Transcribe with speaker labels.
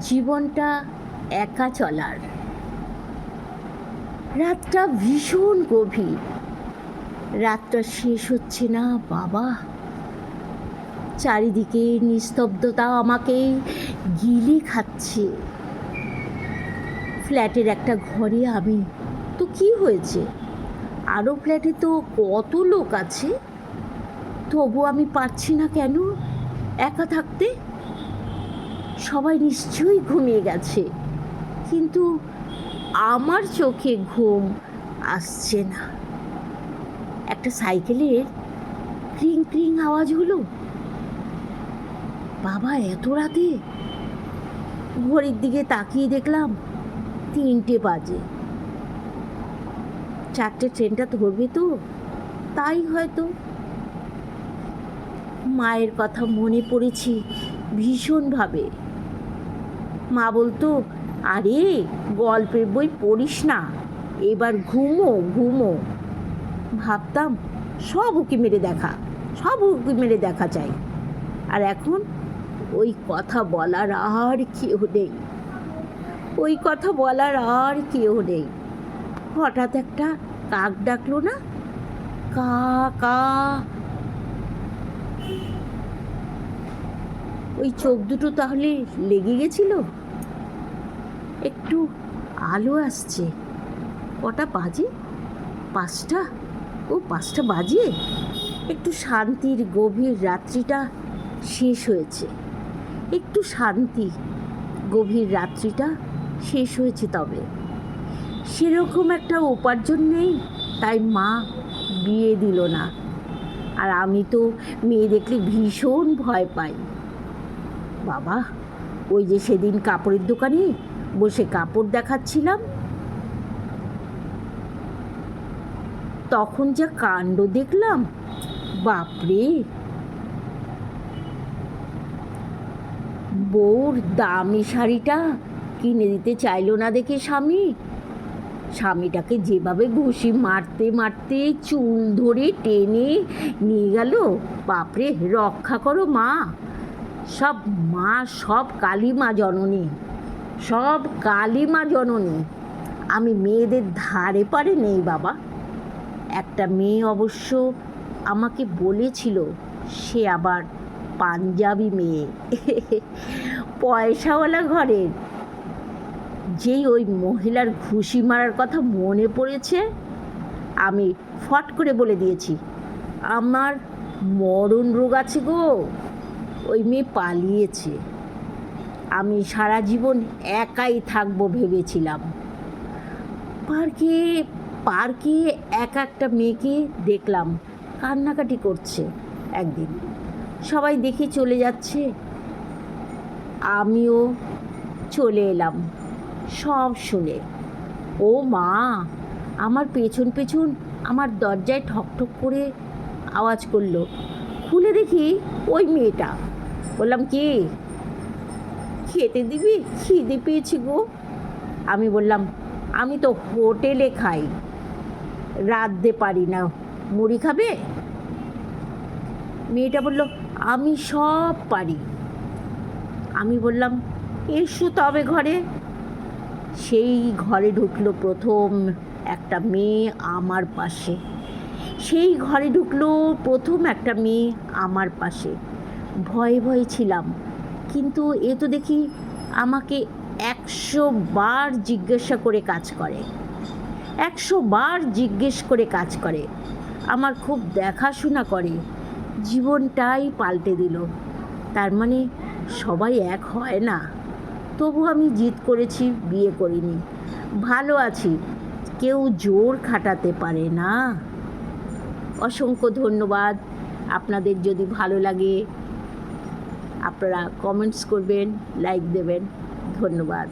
Speaker 1: জীবনটা একা চলার। রাতটা ভীষণ গভীর। রাতটা শেষ হচ্ছে না, বাবা। চারিদিকে নিস্তব্ধতা আমাকে গিলে খাচ্ছে। ফ্ল্যাটের একটা ঘরে আমি, তো কি হয়েছে? আরও ফ্ল্যাটে তো কত লোক আছে। তবু আমি পারছি না কেন একা থাকতে? সবাই নিশ্চয়ই ঘুমিয়ে গেছে। কিন্তু আমার চোখে ঘুম আসছে না। একটা সাইকেলের ক্রিং ক্রিং আওয়াজ হলো। বাবা, এত রাতে? ঘড়ির দিকে তাকিয়ে দেখলাম তিনটে বাজে। চারটে ট্রেনটা ধরবে তো, তাই হয়তো। মায়ের কথা মনে পড়েছি ভীষণভাবে। মা বলতো, আরে, গল্পের বই পড়িস না, এবার ঘুমো ঘুমো। ভাবতাম, সব উকি মেরে দেখা, সব উকি মেরে দেখা চাই। আর এখন ওই কথা বলার আর কেউ নেই। ওই কথা বলার আর কেউ নেই। হঠাৎ একটা কাক ডাকলো না? কা কা। ওই চোখ দুটো তাহলে লেগে গেছিল? একটু আলো আসছে। কটা বাজে? পাঁচটা? ও, পাঁচটা বাজে? একটু শান্তির গভীর রাত্রিটা শেষ হয়েছে। একটু শান্তি, গভীর রাত্রিটা শেষ হয়েছে তবে। সেরকম একটা উপার্জন নেই, তাই মা বিয়ে দিল না। আর আমি তো মেয়ে দেখলে ভীষণ ভয় পাই। বাবা, ওই যে সেদিন কাপড়ের দোকানে বসে কাপড় দেখাচ্ছিলাম। তখন যা কাণ্ড দেখলাম, বাপরে! বউর দামি শাড়িটা কিনে দিতে চাইলো না দেখে স্বামী। স্বামীটাকে যেভাবে ঘুষি মারতে মারতে চুল ধরে টেনে নিয়ে গেল, বাপরে, রক্ষা করো মা। সব মা, সব কালী মা জননী। সব কালী মা জননী। আমি মেয়েদের ধারে পারে নেই বাবা। একটা মেয়ে অবশ্য আমাকে বলেছিল, সে আবার পাঞ্জাবি মেয়ে। পয়সাওয়ালা ঘরের। যেই ওই মহিলার ঘুষি মারার কথা মনে পড়েছে, আমি ফট করে বলে দিয়েছি, আমার মরণ রোগ আছে গো। ওই মেয়ে পালিয়েছে। আমি সারা জীবন একাই থাকব ভেবেছিলাম। পার্কে পার্কে এক একটা মেয়েকে দেখলাম, কান্নাকাটি করছে একদিন। সবাই দেখে চলে যাচ্ছে। আমিও চলে এলাম, সব শুনে। ও মা, আমার পেছন পেছন আমার দরজায় ঠকঠক করে আওয়াজ করল। খুলে দেখি ওই মেয়েটা। বললাম, কি? খেতে দিবি? খিদে পেয়েছি গো। আমি বললাম, আমি তো হোটেলে খাই। রাঁধতে পারি না। মুড়ি খাবে? মেয়েটা বলল, আমি সব পারি। আমি বললাম, এসো তবে ঘরে। সেই ঘরে ঢুকলো প্রথম একটা মেয়ে আমার পাশে। সেই ঘরে ঢুকলো প্রথম একটা মেয়ে আমার পাশে। ভয়ে ভয়ে ছিলাম। কিন্তু এ তো দেখি আমাকে একশো বার জিজ্ঞাসা করে কাজ করে। একশো বার জিজ্ঞেস করে কাজ করে। আমার খুব দেখাশোনা করে। জীবনটাই পাল্টে দিল। তার মানে সবাই এক হয় না। তবু আমি জিদ করেছি, বিয়ে করিনি। ভালো আছি। কেউ জোর খাটাতে পারে না। অসংখ্য ধন্যবাদ। আপনাদের যদি ভালো লাগে আপনারা কমেন্টস করবেন লাইক দেবেন। ধন্যবাদ।